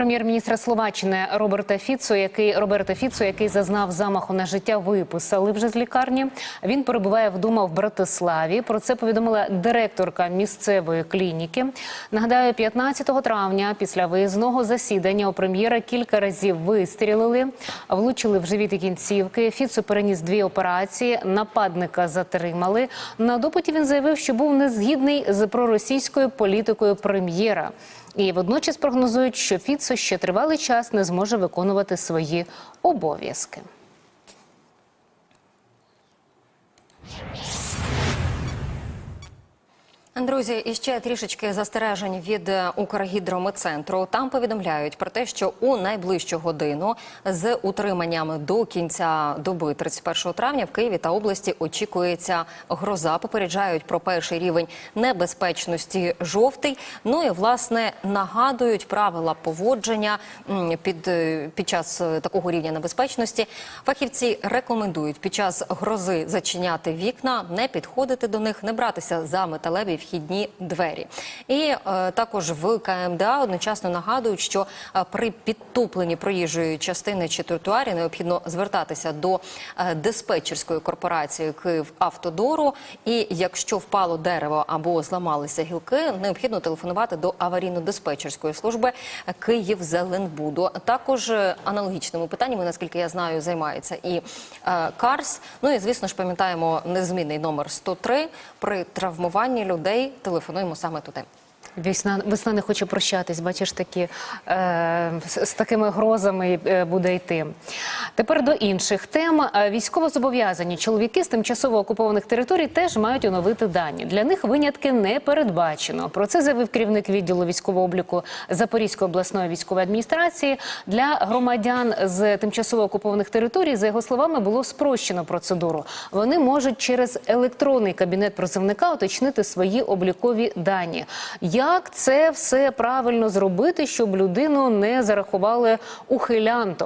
Прем'єр-міністра Словаччини Роберта Фіцо, який Роберта Фіцо, який зазнав замаху на життя, виписали вже з лікарні. Він перебуває вдома в Братиславі. Про це повідомила директорка місцевої клініки. Нагадаю, 15 травня після виїзного засідання у прем'єра кілька разів вистрілили, влучили в живіт і кінцівки. Фіцо переніс дві операції. Нападника затримали. На допиті він заявив, що був незгідний з проросійською політикою прем'єра. І водночас прогнозують, що Фіцо ще тривалий час не зможе виконувати свої обов'язки. Друзі, і ще трішечки застережень від е, Укргідрометцентру. Там повідомляють про те, що у найближчу годину з утриманням до кінця доби 31 травня в Києві та області очікується гроза. Попереджають про перший рівень небезпечності жовтий. Ну і власне нагадують правила поводження під, е, під час е, такого рівня небезпечності. Фахівці рекомендують під час грози зачиняти вікна, не підходити до них, не братися за металеві вхідні двері. І е, також в КМДА одночасно нагадують, що е, при підтопленні проїжджої частини чи тротуарі необхідно звертатися до е, диспетчерської корпорації Київавтодору. І якщо впало дерево або зламалися гілки, необхідно телефонувати до аварійно-диспетчерської служби Київзеленбуду. Також аналогічними питаннями, наскільки я знаю, займається і Карс. Ну і звісно ж пам'ятаємо незмінний номер 103. При травмуванні людей телефонуємо саме туди. Весна, весна не хоче прощатись, бачиш, такі, е, з, з такими грозами е, буде йти. Тепер до інших тем. Е, Військовозобов'язані чоловіки з тимчасово окупованих територій теж мають оновити дані. Для них винятки не передбачено. Про це заявив керівник відділу військового обліку Запорізької обласної військової адміністрації. Для громадян з тимчасово окупованих територій, за його словами, було спрощено процедуру. Вони можуть через електронний кабінет призовника уточнити свої облікові дані. Як це все правильно зробити, щоб людину не зарахували ухилянтом?